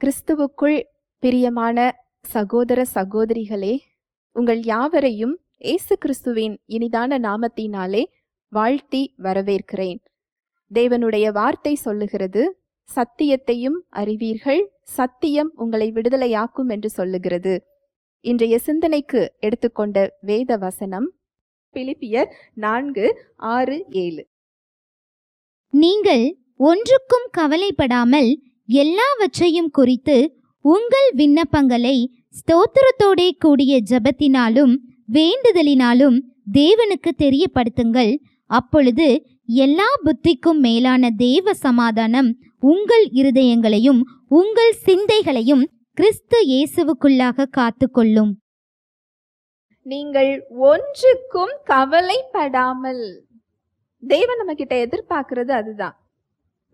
கிறிஸ்துவுக்குள் பிரியமான சகோதர சகோதரிகளே உங்கள் யாவரையும் இயேசு கிறிஸ்துவின் இனிதான நாமத்தினாலே வாழ்த்தி வரவேற்கிறேன். தேவனுடைய வார்த்தை சொல்லுகிறது சத்தியத்தையும் அறிவீர்கள் சத்தியம் உங்களை விடுதலையாக்கும் என்று சொல்லுகிறது. இன்றைய சிந்தனைக்கு எடுத்துக்கொண்ட வேத வசனம் பிலிப்பியர் நான்கு ஆறு ஏழு. நீங்கள் ஒன்றுக்கும் கவலைப்படாமல் எல்லாவற்றையும் குறித்து உங்கள் விண்ணப்பங்களை ஸ்தோத்திரத்தோடே கூடிய ஜெபத்தினாலும் வேண்டுதலினாலும் தேவனுக்கு தெரியப்படுத்துங்கள். அப்பொழுது எல்லா புத்திக்கும் மேலான தேவ சமாதானம் உங்கள் இருதயங்களையும் உங்கள் சிந்தைகளையும் கிறிஸ்து இயேசுவுக்குள்ளாக காத்துக்கொள்ளும். நீங்கள் ஒன்றுக்கும் கவலைப்படாமல். தேவன் நம்ம கிட்ட எதிர்பார்க்கறது அதுதான்.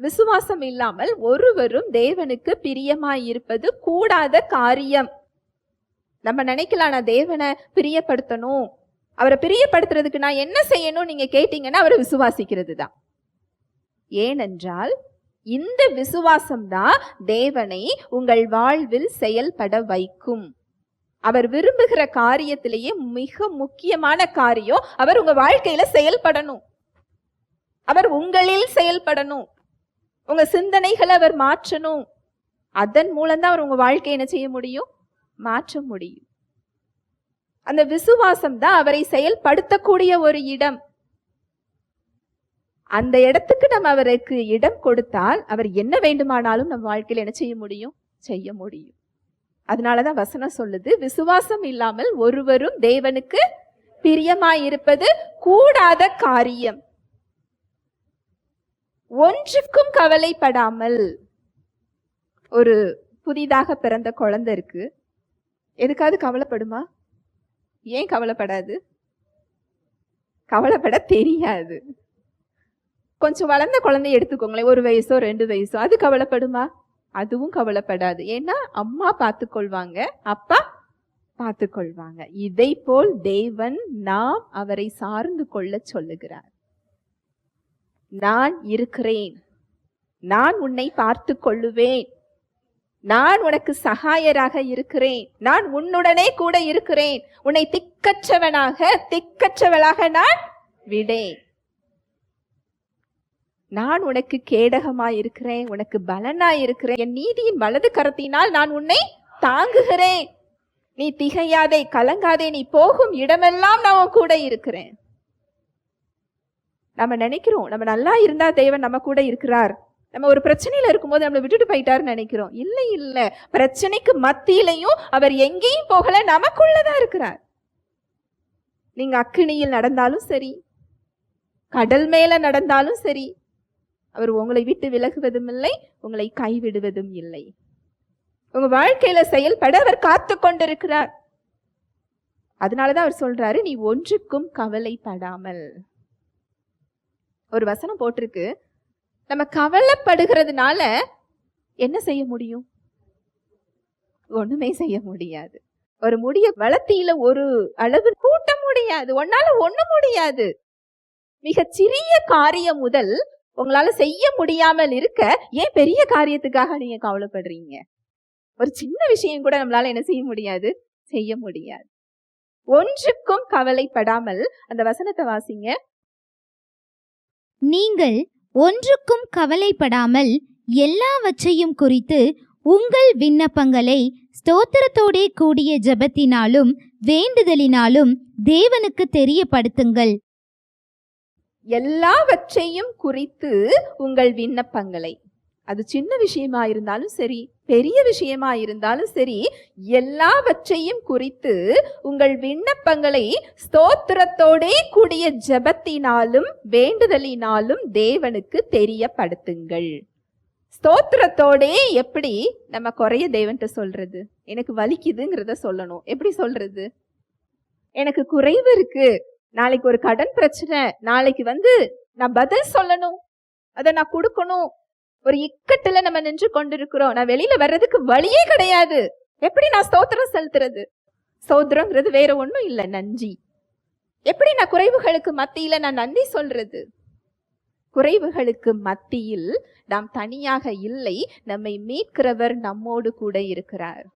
விசுவாசம் இல்லாமல் ஒருவரும் தேவனுக்கு பிரியமாயிருப்பது கூடாத காரியம். நம்ம நினைக்கலாம் நான் தேவனை பிரியப்படுத்தணும். அவரை பிரியப்படுத்துறதுக்கு நான் என்ன செய்யணும்? நீங்க கேட்டீங்கன்னா அவரை விசுவாசிக்கிறது தான் ஏனென்றால் இந்த விசுவாசம் தான் தேவனை உங்கள் வாழ்வில் செயல்பட வைக்கும். அவர் விரும்புகிற காரியத்திலேயே மிக முக்கியமான காரியம் அவர் உங்க வாழ்க்கையில செயல்படணும். அவர் உங்களில் செயல்படணும். உங்க சிந்தனைகளை அவர் மாற்றணும். அதன் மூலம்தான் அவர் உங்க வாழ்க்கையை என்ன செய்ய முடியும்? மாற்ற முடியும். அந்த விசுவாசம் தான் அவரை செயல்படுத்தக்கூடிய ஒரு இடம். அந்த இடத்துக்கு நம்ம அவருக்கு இடம் கொடுத்தால் அவர் என்ன வேண்டுமானாலும் நம்ம வாழ்க்கையில் என்ன செய்ய முடியும்? செய்ய முடியும். அதனாலதான் வசனம் சொல்லுது விசுவாசம் இல்லாமல் ஒருவரும் தேவனுக்கு பிரியமாயிருப்பது கூடாத காரியம். ஒன்றுக்கும் கவலைப்படாமல் ஒரு புதிதாக பிறந்த குழந்தை இருக்கு. எதுக்காவது கவலைப்படுமா? ஏன் கவலைப்படாது? கவலைப்பட தெரியாது. கொஞ்சம் வளர்ந்த குழந்தைய எடுத்துக்கோங்களேன். ஒரு வயசோ ரெண்டு வயசோ அது கவலைப்படுமா? அதுவும் கவலைப்படாது. ஏன்னா அம்மா பார்த்துக்கொள்வாங்க அப்பா பார்த்துக்கொள்வாங்க. இதை போல் தேவன் நாம் அவரை சார்ந்து கொள்ள சொல்லுகிறார். நான் இருக்கிறேன். நான் உன்னை பார்த்து கொள்ளுவேன் நான் உனக்கு சகாயராக இருக்கிறேன். நான் உன்னுடனே கூட இருக்கிறேன். உன்னை திக்கற்றவனாக திக்கற்றவளாக நான் விடேன். நான் உனக்கு கேடகமாய் இருக்கிறேன். உனக்கு பலனாய் இருக்கிறேன். என் நீதியின் வலது கரத்தினால் நான் உன்னை தாங்குகிறேன். நீ திகையாதே கலங்காதே நீ போகும் இடமெல்லாம் நான் கூட இருக்கிறேன். நம்ம நினைக்கிறோம் நம்ம நல்லா இருந்தால் தேவன் நம்ம கூட இருக்கிறார். நம்ம ஒரு பிரச்சனையில் இருக்கும்போது நம்மளை விட்டுட்டு போயிட்டாருன்னு நினைக்கிறோம். இல்லை இல்லை. பிரச்சனைக்கு மத்தியிலையும் அவர் எங்கேயும் போகலை நமக்குள்ளதான் இருக்கிறார். நீங்கள் அக்கினியில் நடந்தாலும் சரி கடல் மேலே நடந்தாலும் சரி அவர் உங்களை விட்டு விலகுவதும் இல்லை உங்களை கைவிடுவதும் இல்லை. உங்க வாழ்க்கையில செயல்பட அவர் காத்து கொண்டிருக்கிறார். அதனாலதான் அவர் சொல்றாரு நீ ஒன்றுக்கும் கவலைப்படாமல். ஒரு வசனம் போட்டிருக்கு. நம்ம கவலைப்படுகிறதுனால என்ன செய்ய முடியும்? ஒண்ணுமே செய்ய முடியாது. ஒரு முடிய வளர்த்தியில ஒரு அளவு கூட்ட முடியாது. ஒன்னால ஒண்ணு முடியாது. மிகச் சிறிய காரியம் முதல் உங்களால செய்ய முடியாமல் இருக்க ஏன் பெரிய காரியத்துக்காக நீங்க கவலைப்படுறீங்க? ஒரு சின்ன விஷயம் கூட நம்மளால என்ன செய்ய முடியாது? செய்ய முடியாது. ஒன்றுக்கும் கவலைப்படாமல் அந்த வசனத்தை வாசிங்க. நீங்கள் ஒன்றுக்கும் கவலைப்படாமல் எல்லாவற்றையும் குறித்து உங்கள் விண்ணப்பங்களை ஸ்தோத்திரத்தோடே கூடிய ஜெபத்தினாலும் வேண்டுதலினாலும் தேவனுக்கு தெரியப்படுத்துங்கள். எல்லாவற்றையும் குறித்து உங்கள் விண்ணப்பங்களை. அது சின்ன விஷயமா இருந்தாலும் சரி பெரிய விஷயமா இருந்தாலும் சரி எல்லாவற்றையும் குறித்து உங்கள் விண்ணப்பங்களை ஸ்தோத்திரத்தோடே கூடிய ஜெபத்தினாலும் வேண்டுதலினாலும் தேவனுக்கு தெரியப்படுத்துங்கள். ஸ்தோத்திரத்தோடே எப்படி நம்ம குறைய தேவன்கிட்ட சொல்றது? எனக்கு வலிக்குதுங்கிறத சொல்லணும். எப்படி சொல்றது? எனக்கு குறைவு இருக்கு. நாளைக்கு ஒரு கடன் பிரச்சனை. நாளைக்கு வந்து நான் பதில் சொல்லணும். அதை நான் கொடுக்கணும். ஒரு இக்கட்டுல நம்ம நின்று கொண்டிருக்கிறோம். நான் வெளியில வர்றதுக்கு வழியே கிடையாது. எப்படி நான் ஸ்தோத்திரம் செலுத்துறது? ஸ்தோத்திரங்கிறது வேற ஒன்றும் இல்லை நன்றி. எப்படி நான் குறைவுகளுக்கு மத்தியில நான் நன்றி சொல்றது? குறைவுகளுக்கு மத்தியில் நாம் தனியாக இல்லை நம்மை மீட்கிறவர் நம்மோடு கூட இருக்கிறார்.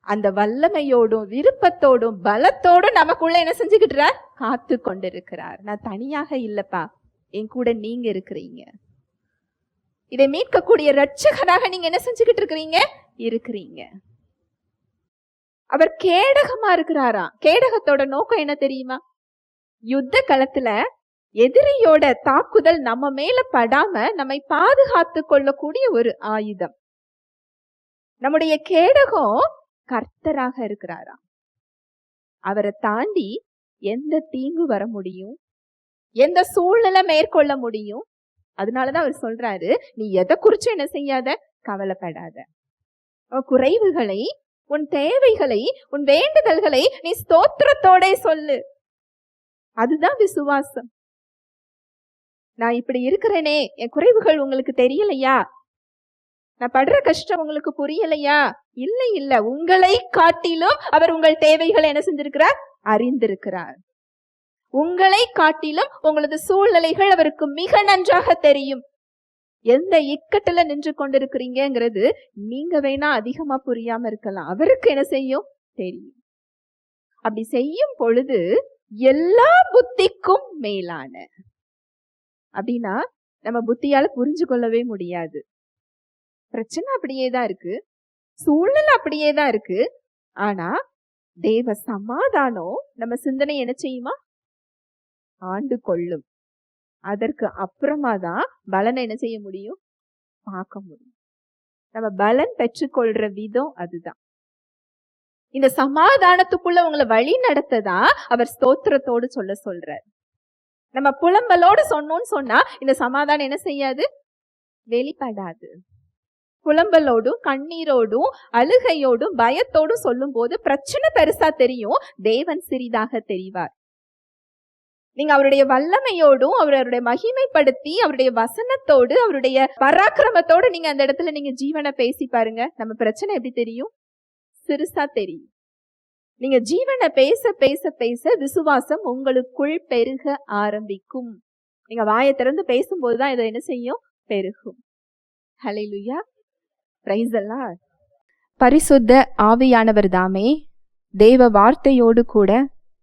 அந்த வல்லமையோடும் விருப்பத்தோடும் பலத்தோடும் நமக்குள்ள என்ன செஞ்சுக்கிட்டுறார்? காத்து கொண்டிருக்கிறார் நான் தனியாக இல்லப்பா. என் கூட நீங்க இருக்கிறீங்க. இதை மீட்கக்கூடிய ரட்சகனாக நீங்க என்ன செஞ்சுக்கிட்டு இருக்கிறீங்க? இருக்கிறீங்க. அவர் கேடகமா இருக்கிறாராம் கேடகத்தோட நோக்கம் என்ன தெரியுமா? யுத்த களத்துல எதிரியோட தாக்குதல் நம்ம மேல படாம நம்மை பாதுகாத்து கொள்ளக்கூடிய ஒரு ஆயுதம். நம்முடைய கேடகம் கர்த்தராக இருக்கிறாராம் அவரை தாண்டி எந்த தீங்கு வர முடியும்? எந்த சூழ்நிலை மேற்கொள்ள முடியும்? அதனாலதான் அவர் சொல்றாரு நீ எதை குறிச்சும் என்ன செய்யாத? கவலைப்படாத. குறைவுகளை உன் தேவைகளை உன் வேண்டுதல்களை நீ ஸ்தோத்திரத்தோட சொல்லு. அதுதான் விசுவாசம். நான் இப்படி இருக்கிறேனே என் குறைவுகள் உங்களுக்கு தெரியலையா? நான் படுற கஷ்டம் உங்களுக்கு புரியலையா? இல்லை இல்ல. உங்களை காட்டிலும் அவர் உங்கள் தேவைகளை என்ன செஞ்சிருக்கிறார்? அறிந்திருக்கிறார். உங்களை காட்டிலும் உங்களது சூழ்நிலைகள் அவருக்கு மிக நன்றாக தெரியும். எந்த இக்கட்டுல நின்று கொண்டிருக்கிறீங்கிறது நீங்க வேணா அதிகமா புரியாம இருக்கலாம். அவருக்கு என்ன செய்யும்? தெரியும். அப்படி செய்யும் பொழுது எல்லா புத்திக்கும் மேலான. அப்படின்னா நம்ம புத்தியால புரிஞ்சு கொள்ளவே முடியாது. பிரச்சனை அப்படியே தான் இருக்கு. சூழ்நிலை அப்படியே தான் இருக்கு. ஆனா தேவ சமாதானம் நம்ம சிந்தனை என்ன செய்யுமா? ஆண்டு கொள்ளும். அதற்கு அப்புறமா தான் பலனை என்ன செய்ய முடியும்? பார்க்க முடியும். நம்ம பலன் பெற்றுக்கொள்ற விதம் அதுதான். இந்த சமாதானத்துக்குள்ள உங்களை வழி நடத்ததா அவர் ஸ்தோத்திரத்தோடு சொல்ல சொல்றார். நம்ம புலம்பலோடு சொன்னோம்னு சொன்னா இந்த சமாதானம் என்ன செய்யாது? வெளிப்படாது. புலம்பலோடும் கண்ணீரோடும் அழுகையோடும் பயத்தோடும் சொல்லும் போது பிரச்சனை பெருசா தெரியும். தேவன் சிறிதாக தெரிவார். நீங்க அவருடைய வல்லமையோடும் அவருடைய மகிமைப்படுத்தி அவருடைய வசனத்தோடு அவருடைய பராக்கிரமத்தோடு நீங்க அந்த இடத்துல நீங்க ஜீவனை பேசி பாருங்க. நம்ம பிரச்சனை எப்படி தெரியும்? சிறுசா தெரியும். நீங்க ஜீவனை பேச பேச பேச விசுவாசம் உங்களுக்குள் பெருக ஆரம்பிக்கும். நீங்க வாயை திறந்து பேசும்போது தான் இதை என்ன செய்யும்? பெருகும். ஹalleluya பிரைஸ் எல்லாம் பரிசுத்த ஆவியானவர் தாமே தேவ வார்த்தையோடு கூட